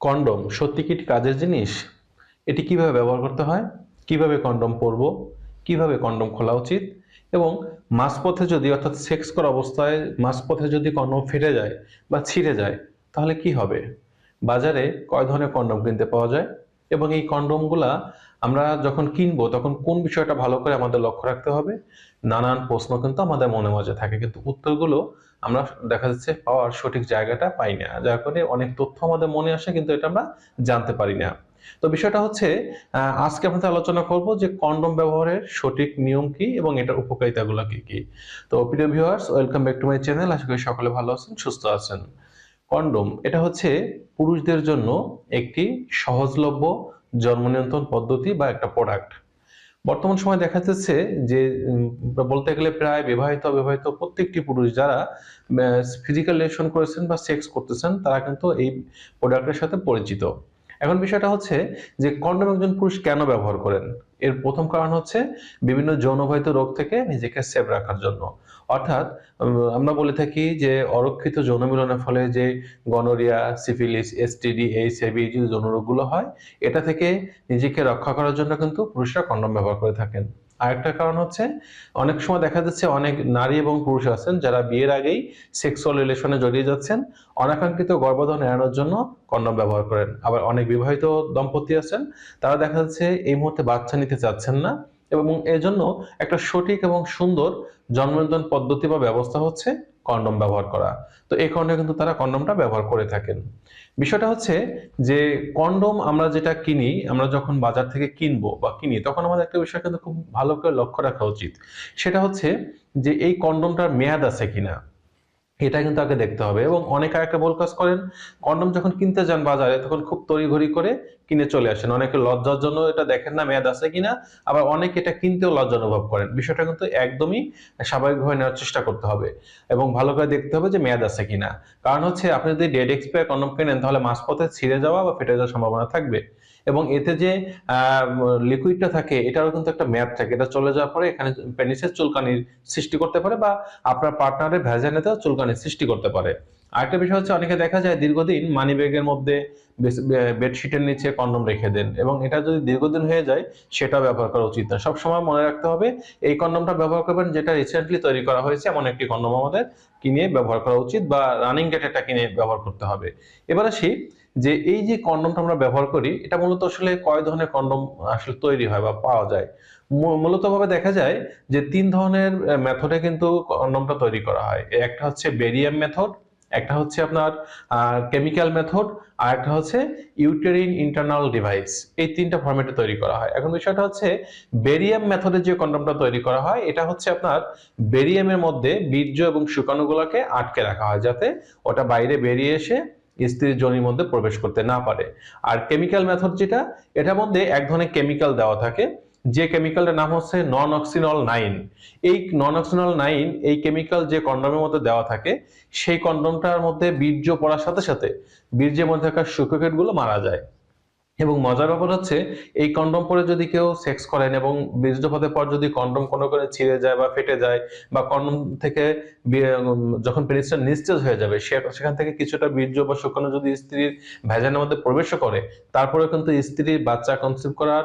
Condom সত্যি কি কাজের জিনিস? এটি কীভাবে ব্যবহার করতে হয়? কীভাবে কন্ডম পরব? কীভাবে কন্ডম খোলা উচিত? এবং মাঝপথে যদি, অর্থাৎ সেক্স করা অবস্থায় মাঝপথে যদি কন্ডম ফেটে যায় বা ছিঁড়ে যায়, তাহলে কি হবে? বাজারে কয় ধরনের কন্ডম কিনতে পাওয়া যায়? এবং এই কন্ডমগুলা আমরা যখন কিনবো, তখন কোন বিষয়টা ভালো করে আমাদের লক্ষ্য রাখতে হবে? নানান প্রশ্ন কিন্তু আমাদের মনে মাঝে থাকে। কিন্তু উত্তরগুলো আমরা দেখা যাচ্ছে পাওয়ার সঠিক জায়গাটা পাই না। যার কারণে অনেক তথ্য আমাদের মনে আসে, কিন্তু এটা আমরা জানতে পারি না। তো বিষয়টা হচ্ছে আজকে আপনাদের আলোচনা করব যে কন্ডম ব্যবহারের সঠিক নিয়ম কি এবং এটার উপকারিতাগুলো কি কি। তো প্রিয় viewers welcome back to my channel আশা করি সকলে ভালো আছেন, সুস্থ আছেন। কন্ডম, এটা হচ্ছে পুরুষদের জন্য একটি সহজলভ্য জন্ম নিয়ন্ত্রণ পদ্ধতি বা একটা প্রোডাক্ট বর্তমান সময় দেখা যাচ্ছে যে বলতে গেলে প্রায় বিবাহিত, অবিবাহিত প্রত্যেকটি পুরুষ যারা ফিজিক্যাল রিলেশন করেছেন বা সেক্স করতেছেন, তারা কিন্তু এই প্রোডাক্টের সাথে পরিচিত। এখন বিষয়টা হচ্ছে যে কন্ডম একজন পুরুষ কেন ব্যবহার করেন? এর প্রথম কারণ হচ্ছে বিভিন্ন যৌনবাহিত রোগ থেকে নিজেকে সেভ রাখার জন্য। অর্থাৎ আমরা বলে থাকি যে অরক্ষিত যৌন মিলনের ফলে যে গনোরিয়া সিফিলিস এসটিডি এইচআইভি যে যৌন রোগগুলো হয়, এটা থেকে নিজেকে রক্ষা করার জন্য কিন্তু পুরুষরা কন্ডম ব্যবহার করে থাকেন। আরেকটা কারণ হচ্ছে, অনেক সময় দেখা যাচ্ছে অনেক নারী এবং পুরুষ আছেন যারা বিয়ের আগেই সেক্সুয়াল রিলেশনে জড়িয়ে যাচ্ছেন, অনাকাঙ্ক্ষিত গর্ভধারণ এড়ানোর জন্য কন্ডম ব্যবহার করেন। আবার অনেক বিবাহিত দম্পতি আছেন, তারা দেখা যাচ্ছে এই মুহূর্তে বাচ্চা নিতে চাচ্ছেন না এবং এজন্য একটা সঠিক এবং সুন্দর জন্মনিয়ন্ত্রণ পদ্ধতি বা ব্যবস্থা হচ্ছে কন্ডম ব্যবহার করা। তো এই কারণে কিন্তু তারা কন্ডমটা ব্যবহার করে থাকেন। বিষয়টা হচ্ছে যে কন্ডম আমরা যেটা কিনি, আমরা যখন বাজার থেকে কিনবো বা কিনি, তখন আমাদের একটা বিষয় কিন্তু খুব ভালো করে লক্ষ্য রাখা উচিত। সেটা হচ্ছে যে এই কন্ডমটার মেয়াদ আছে কিনা, এটা কিন্তু আগে দেখতে হবে। এবং অনেকে একটা ভুল কাজ করেন, কন্ডম যখন কিনতে যান বাজারে, তখন খুব তড়িঘড়ি করে কিনে চলে আসেন। অনেকে লজ্জার জন্য এটা দেখেন না, মেয়াদ আছে কিনা, আবার অনেকে এটা কিনতেও লজ্জা অনুভব করেন। বিষয়টা কিন্তু একদমই স্বাভাবিকভাবে নেওয়ার চেষ্টা করতে হবে এবং ভালো করে দেখতে হবে যে মেয়াদ আছে কিনা। কারণ হচ্ছে আপনি যদি ডেড এক্সপায়ার কন্ডম কেনেন তাহলে মাঝপথে ছিঁড়ে যাওয়া বা ফেটে যাওয়ার সম্ভাবনা থাকবে। এবং এতে যে লিকুইডটা থাকে, এটারও কিন্তু একটা মেয়াদ থাকে। এটা চলে যাওয়ার পরে এখানে পেনিসের চুলকানির সৃষ্টি করতে পারে বা আপনার পার্টনারের ভ্যাজানেতেও চুলকানির সৃষ্টি করতে পারে। আরেকটা বিষয় হচ্ছে, অনেকে দেখা যায় দীর্ঘদিন মানি ব্যাগের মধ্যে বেডশিটের নিচে কন্ডম রেখে দেন এবং এটা যদি দীর্ঘদিন হয়ে যায় সেটা ব্যবহার করা উচিত না। সবসময় মনে রাখতে হবে, এই কন্ডমটা ব্যবহার করবেন যেটা রিসেন্টলি তৈরি করা হয়েছে, এমন একটি কন্ডম আমাদের কিনে ব্যবহার করা উচিত বা রানিং ডেটেটা কিনে ব্যবহার করতে হবে। এবার আসি যে এই যে কন্ডমটা আমরা ব্যবহার করি, এটা মূলত আসলে কয় ধরনের কন্ডম আসলে তৈরি হয় বা পাওয়া যায়? মূ- মূলত ভাবে দেখা যায় যে তিন ধরনের মেথডে কিন্তু কন্ডমটা তৈরি করা হয়। একটা হচ্ছে বেরিয়াম মেথড একটা হচ্ছে আপনার কেমিক্যাল মেথড আর একটা হচ্ছে ইউটেরিন ইন্টারনাল ডিভাইস এই তিনটা ফরম্যাটে তৈরি করা হয়। এখন বিষয়টা হচ্ছে বেরিয়াম মেথডে যে কন্ডমটা তৈরি করা হয়, এটা হচ্ছে আপনার বেরিয়ামের মধ্যে বীর্য এবং শুকানোগুলোকে আটকে রাখা হয়, যাতে ওটা বাইরে বেরিয়ে এসে স্ত্রীর জনির মধ্যে প্রবেশ করতে না পারে। আর কেমিক্যাল মেথড যেটা, এটার মধ্যে এক ধরনের কেমিক্যাল দেওয়া থাকে যে কেমিক্যালটার নাম হচ্ছে নন অক্সিনল নাইন এই নন অক্সিনল নাইন এই কেমিক্যাল যে কন্ডমের মধ্যে দেওয়া থাকে, সেই কন্ডমটার মধ্যে বীর্য পড়ার সাথে সাথে বীর্যের মধ্যে থাকা শুক্রকেটগুলো মারা যায়। এবং মজার ব্যাপার হচ্ছে, এই কন্ডম পরে যদি কেউ সেক্স করেন এবং বীর্যপাতের পর যদি কন্ডম কোনো করে ছিঁড়ে যায় বা ফেটে যায় বা কন্ডম থেকে যখন পেনিসটা নিস্তেজ হয়ে যাবে সেখান থেকে কিছুটা বীর্য বা শুকানো যদি স্ত্রীর ভ্যাজানের মধ্যে প্রবেশ করে তারপরে কিন্তু স্ত্রীর বাচ্চা কনসিভ করার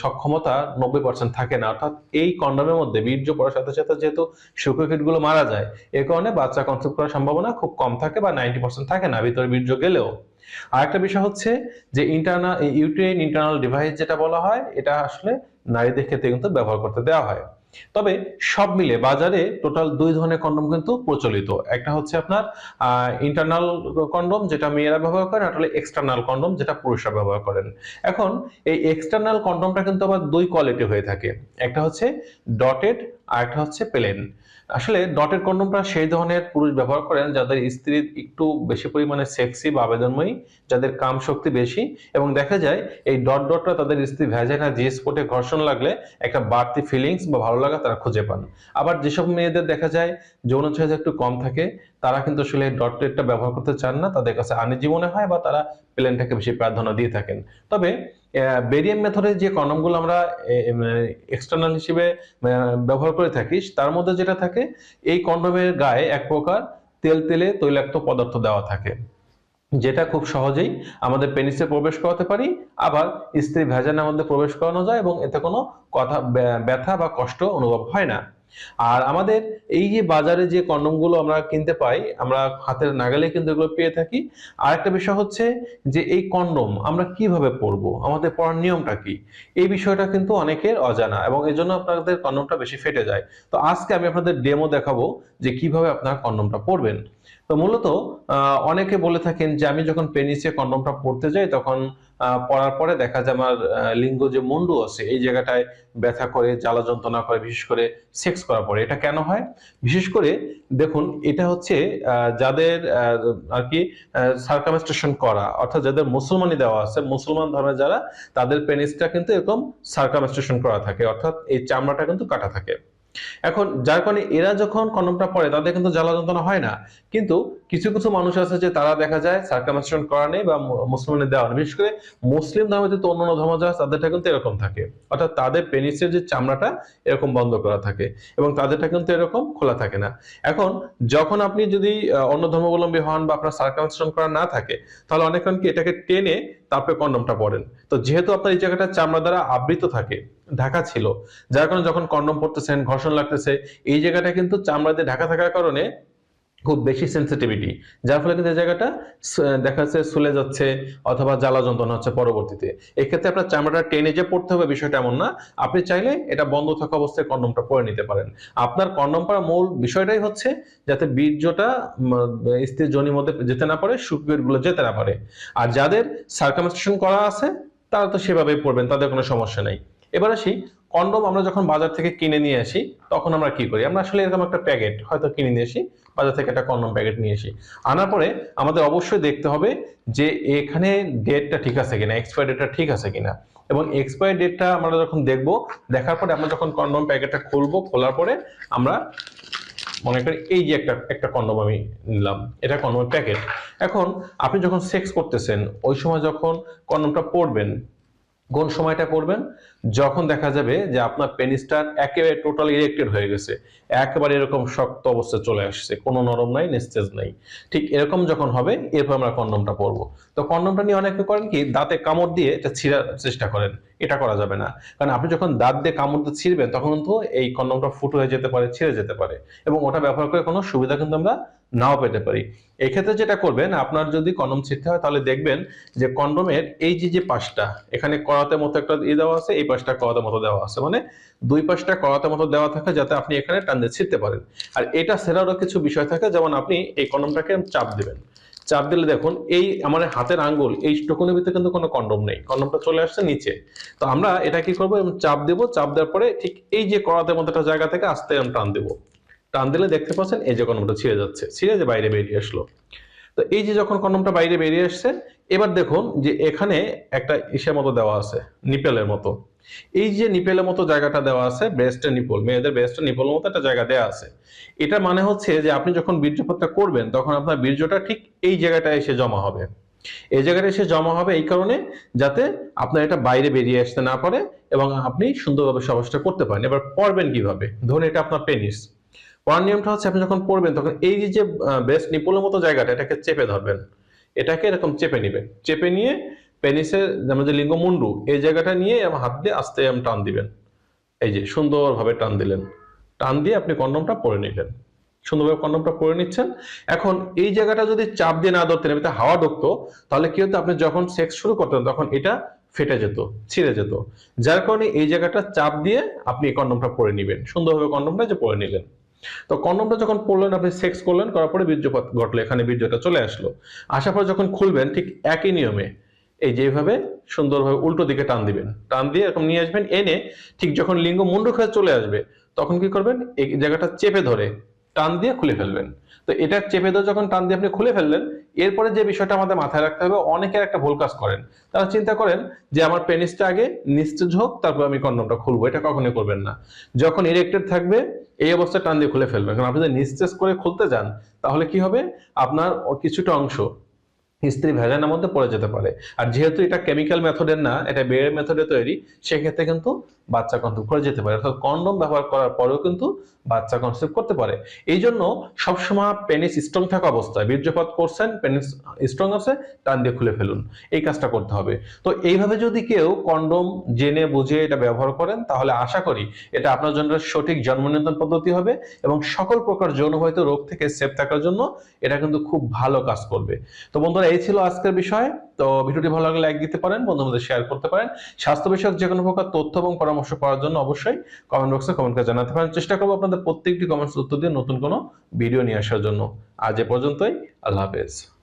সক্ষমতা নব্বই পার্সেন্ট থাকে না। অর্থাৎ এই কন্ডমের মধ্যে বীর্য পড়ার সাথে সাথে যেহেতু শুক্রকিটগুলো মারা যায়, এ কারণে বাচ্চা কনসিভ করার সম্ভাবনা খুব কম থাকে বা নাইনটি পার্সেন্ট থাকে না, ভিতরে বীর্য গেলেও। আরেকটা বিষয় হচ্ছে যে ইন্টারনাল ইউটেরিন ইন্টারনাল ডিভাইস যেটা বলা হয়, এটা আসলে নারীদের ক্ষেত্রে কিন্তু ব্যবহার করতে দেওয়া হয়। তবে সব মিলে বাজারে টোটাল দুই ধরনের কন্ডম কিন্তু প্রচলিত। একটা হচ্ছে আপনার ইন্টারনাল কন্ডম যেটা মেয়েরা ব্যবহার করেন, আর এক্সটার্নাল কন্ডম যেটা পুরুষরা ব্যবহার করেন। এখন এই এক্সটার্নাল কন্ডমটা কিন্তু আবার দুই কোয়ালিটি হয়ে থাকে। একটা হচ্ছে ডটেড আর একটা হচ্ছে প্লেন আসলে ডটের কন্ডমটা সেই ধরনের পুরুষ ব্যবহার করেন যাদের স্ত্রী একটু বেশি পরিমাণে সেক্সি বা আবেদনময়ী, যাদের কাম শক্তি বেশি এবং দেখা যায় এই ডট ডটটা তাদের স্ত্রী ভ্যাজাইনা জি স্পটে ঘর্ষণ লাগলে একটা বাড়তি ফিলিংস বা ভালো লাগা তারা খুঁজে পান। আবার যেসব মেয়েদের দেখা যায় যৌন চাহিদা একটু কম থাকে, তারা কিন্তু আসলে ডট টেটটা ব্যবহার করতে চান না, তাদের কাছে আনিজি মনে হয় বা তারা প্লেনটাকে বেশি প্রাধান্য দিয়ে থাকেন। তবে বেরিয়াম মেথডের যে কন্ডমগুলো আমরা এক্সটার্নাল হিসেবে ব্যবহার করে থাকি, তার মধ্যে যেটা থাকে, এই কন্ডমের গায়ে এক প্রকার তেল, তেলে তৈলাক্ত পদার্থ দেওয়া থাকে। যেটা খুব সহজেই আমাদের পেনিসে প্রবেশ করাতে পারি, আবার স্ত্রী ভেজানের মধ্যে প্রবেশ করানো যায় এবং এতে কোনো কথা, ব্যা- ব্যথা বা কষ্ট অনুভব হয় না। আর আমাদের এই যে বাজারে যে কন্ডমগুলো আমরা কিনতে পাই, আমরা হাতের নাগালে কিন্তু এগুলো পেয়ে থাকি। আর একটা বিষয় হচ্ছে যে এই কন্ডম আমরা কীভাবে পরবো? আমাদের পড়ার নিয়মটা কি? এই বিষয়টা কিন্তু অনেকের অজানা এবং এই জন্য আপনাদের কন্ডমটা বেশি ফেটে যায়। তো আজকে আমি আপনাদের ডেমো দেখাবো যে কীভাবে আপনারা কন্ডমটা পরবেন। তো মূলত অনেকে বলে থাকেন যে আমি যখন পেনিসে কন্ডমটা পরতে যাই, তখন পরার পরে দেখা যায় আমার লিঙ্গ যে মুন্ডু আছে, এই জায়গাটায় ব্যথা করে, জ্বালা যন্ত্রণা করে, বিশেষ করে সেক্স করার পরে, এটা কেন হয়? বিশেষ করে দেখুন, এটা হচ্ছে যাদের আর কি সার্কামস্টেশন করা, অর্থাৎ যাদের মুসলমানি দেওয়া আছে, মুসলমান ধর্মে যারা, তাদের পেনিসটা কিন্তু এরকম সার্কামস্টেশন করা থাকে, অর্থাৎ এই চামড়াটা কিন্তু কাটা থাকে। এখন যার কারণে এরা যখন কন্ডমটা পরে তাদের কিন্তু জ্বালা যন্ত্রণা হয় না। কিন্তু কিছু কিছু মানুষ আছে যে তারা দেখা যায় সার্কামস্টেশন করা নেই বা মুসলমানের দেওয়া নেই বিশেষ করে মুসলিম ধর্মে তো অন্যান্য ধর্ম যারা তাদেরটা কিন্তু এরকম থাকে। অর্থাৎ তাদের পেনিসের যে চামড়াটা, এরকম বন্ধ করা থাকে এবং তাদেরটা কিন্তু এরকম খোলা থাকে না। এখন যখন আপনি যদি অন্য ধর্মাবলম্বী হন বা আপনার সার্কামস্টেশন করা না থাকে, তাহলে অনেকক্ষণ কি এটাকে টেনে তারপরে কন্ডমটা পরেন তো যেহেতু আপনার এই জায়গাটা চামড়া দ্বারা আবৃত থাকে ঢাকা ছিল যার কারণে যখন কন্ডম পরতেছেন ঘর্ষণ লাগতেছে এই জায়গাটা কিন্তু চামড়া দিয়ে ঢাকা থাকার কারণে খুব বেশি সেন্সিটিভিটি যার ফলে কিন্তু এই জায়গাটা দেখা যাচ্ছে সুলে যাচ্ছে অথবা জ্বালা যন্ত্রণা হচ্ছে পরবর্তীতে। এক্ষেত্রে আপনার চামড়াটা টেনে যে পড়তে হবে বিষয়টা এমন না আপনি চাইলে এটা বন্ধ থাকা অবস্থায় কন্ডমটা পরে নিতে পারেন। আপনার কন্ডম পরা মূল বিষয়টাই হচ্ছে যাতে বীর্যটা উম, স্ত্রীর জনির মধ্যে যেতে না পারে শুক্রগুলো যেতে না পারে। আর যাদের সার্কামস্টেশন করা আছে তারা তো সেভাবেই পড়বেন তাদের কোনো সমস্যা নেই। এবার আসি, কন্ডম আমরা যখন বাজার থেকে কিনে নিয়ে আসি, তখন আমরা কি করি? আমরা আসলে এরকম একটা প্যাকেট হয়তো কিনে নিয়ে আসি, বাজার থেকে একটা কন্ডম প্যাকেট নিয়ে আসি। আনার পরে আমাদের অবশ্যই দেখতে হবে যে এখানে ডেটটা ঠিক আছে কিনা এক্সপায়ার ডেটটা ঠিক আছে কিনা। এবং এক্সপায়ার ডেটটা আমরা যখন দেখব, দেখার পরে আমরা যখন কন্ডম প্যাকেটটা খুলবো, খোলার পরে আমরা মনে করি এই যে একটা একটা কন্ডম আমি নিলাম, এটা কন্ডমের প্যাকেট। এখন আপনি যখন সেক্স করতেছেন, ওই সময় যখন কন্ডমটা পরবেন কোন সময়টা করবেন? যখন দেখা যাবে যে আপনার পেনিসটা একেবারে টোটাল ইরেক্টেড হয়ে গেছে, একেবারে এরকম শক্ত অবস্থায় চলে আসছে, কোনো নরম নাই, নিস্তেজ নাই। ঠিক এরকম যখন হবে, এরপর আমরা কন্ডমটা পরবো। তো কন্ডমটা নিয়ে অনেকে করেন কি, দাঁতে কামড় দিয়ে এটা ছিঁড়ার চেষ্টা করেন, এটা করা যাবে না। কারণ আপনি যখন দাঁত দিয়ে কামড় দিয়ে ছিঁড়বেন, তখন কিন্তু এই কন্ডমটা ফুটো হয়ে যেতে পারে, ছিঁড়ে যেতে পারে। এবং ওটা ব্যবহার করে কোনো সুবিধা কিন্তু আমরা নাও পেতে পারি। এক্ষেত্রে যেটা করবেন, আপনার যদি কন্ডম ছিঁড়তে হয়, তাহলে দেখবেন যে কন্ডোমের এই যে যে পাশটা, এখানে করাতে মতো একটা ই দেওয়া আছে, এই পাশটা করাতে মতো দেওয়া আছে। মানে দুই পাশটা করাতে মতো দেওয়া থাকে, যাতে আপনি এখানে টান দিয়ে ছিঁড়তে পারেন। আর এটা সেরারও কিছু বিষয় থাকে, যেমন আপনি এই কন্ডমটাকে চাপ দিবেন। চাপ দিলে দেখুন, এই আমার হাতের আঙ্গুল, এই টুকুনের ভিতরে কিন্তু কোনো কন্ডম নেই। কন্ডমটা চলে আসছে নিচে। তো আমরা এটা কি করব, চাপ দেবো, চাপ দেওয়ার পরে ঠিক এই যে করাতে মতো একটা জায়গা থেকে আস্তে আমি টান দেবো। টান দিলে দেখতে পাচ্ছেন এই যে কন্ডমটা ছিঁড়ে যাচ্ছে, ছিঁড়ে যে বাইরে বেরিয়ে আসলো। তো এই যে যখন কন্ডমটা বাইরে বেরিয়ে আসছে, এবার দেখুন যে এখানে একটা ইসের মতো দেওয়া আছে, নিপেলের মতো। এই যে নিপেলের মতো জায়গাটা দেওয়া আছে ব্রেস্টের নিপল, মেয়েদের ব্রেস্টের নিপলের মতো একটা জায়গা দেওয়া আছে। এটা মানে হচ্ছে যে আপনি যখন বীর্যপাতটা করবেন, তখন আপনার বীর্যটা ঠিক এই জায়গাটায় এসে জমা হবে। এই জায়গাটা এসে জমা হবে এই কারণে যাতে আপনার এটা বাইরে বেরিয়ে আসতে না পারে এবং আপনি সুন্দরভাবে সবাসটা করতে পারেন। এবার পড়বেন কীভাবে? ধরুন এটা আপনার পেনিস পড়ার নিয়মটা হচ্ছে আপনি যখন পড়বেন তখন এই যে বেস্ট নিপলের মতো জায়গাটা এটাকে চেপে ধরবেন। এটাকে এরকম চেপে নেবেন। চেপে নিয়ে পেনিসের আমাদের লিঙ্গ মুন্ডু এই জায়গাটা নিয়ে হাত দিয়ে আস্তে টান দিবেন। এই যে, সুন্দরভাবে টান দিলেন। টান দিয়ে আপনি কন্ডমটা পরে নিলেন। সুন্দরভাবে কন্ডমটা পরে নিচ্ছেন। এখন এই জায়গাটা যদি চাপ দিয়ে না ধরতেন, এমনিতে হাওয়া ঢুকতো, তাহলে কি হতো, আপনি যখন সেক্স শুরু করতেন, তখন এটা ফেটে যেত, ছিঁড়ে যেত। যার কারণে এই জায়গাটা চাপ দিয়ে আপনি এই কন্ডমটা পরে নিবেন। সুন্দরভাবে কন্ডমটা যে পরে নিলেন। তো কন্ডমটা যখন পড়লেন, আপনি সেক্স করলেন, করার পরে বীর্যপাত ঘটলো, এখানে বীর্যটা চলে আসলো। আসার পর যখন খুলবেন, ঠিক একই নিয়মে, এই যেভাবে সুন্দরভাবে উল্টো দিকে টান দিবেন। টান দিয়ে এরকম নিয়ে আসবেন, এনে ঠিক যখন লিঙ্গ মুন্ডু খেয়ে চলে আসবে, তখন কি করবেন, এই জায়গাটা চেপে ধরে, টান দিয়ে খুলে ফেলবেন। তো এটা চেপে ধরে যখন টান দিয়ে আপনি খুলে ফেললেন এরপরে যে বিষয়টা আমাদের মাথায় রাখতে হবে অনেকে একটা ভুল কাজ করেন। তারা চিন্তা করেন যে, আমার পেনিসটা আগে নিস্তেজ হোক, তারপর আমি কন্ডমটা খুলবো। এটা কখনোই করবেন না। যখন ইরেক্টেড থাকবে, এই অবস্থায় টান দিয়ে খুলে ফেলবেন। কারণ আপনি যদি নিস্তেজ করে খুলতে যান, তাহলে কি হবে? আপনার কিছুটা অংশ স্ত্রী ভেজানের মধ্যে পড়ে যেতে পারে। আর যেহেতু এটা কেমিক্যাল মেথডের না, এটা বেড়ের মেথডে তৈরি, সেক্ষেত্রে কিন্তু বাচ্চা কনসেপ্ট করে যেতে পারে। অর্থাৎ কন্ডম ব্যবহার করার পরেও কিন্তু বাচ্চা কনসেপ্ট করতে পারে। এই জন্য সবসময় পেনিস স্ট্রং থাকা অবস্থায়, বীর্যপাত করছেন পেনিস স্ট্রং আছে টান দিয়ে খুলে ফেলুন। এই কাজটা করতে হবে। তো এইভাবে যদি কেউ কন্ডম জেনে বুঝে এটা ব্যবহার করেন, তাহলে আশা করি এটা আপনার জন্য সঠিক জন্ম নিয়ন্ত্রণ পদ্ধতি হবে এবং সকল প্রকার যৌনবাহিত রোগ থেকে সেফ থাকার জন্য এটা কিন্তু খুব ভালো কাজ করবে। তো বন্ধুরা, এই ছিল আজকের বিষয়। তো ভিডিওটি ভালো লাগলে লাইক দিতে পারেন, বন্ধুদের শেয়ার করতে পারেন। স্বাস্থ্য বিষয়ক যে কোনো প্রকার তথ্য এবং পরামর্শ পাওয়ার জন্য অবশ্যই কমেন্ট বক্সে কমেন্ট করে জানাতে পারেন। চেষ্টা করব আপনাদের প্রত্যেকটি কমেন্টস উত্তর দিয়ে নতুন কোনো ভিডিও নিয়ে আসার জন্য। আজ এ পর্যন্তই, আল্লাহ হাফেজ।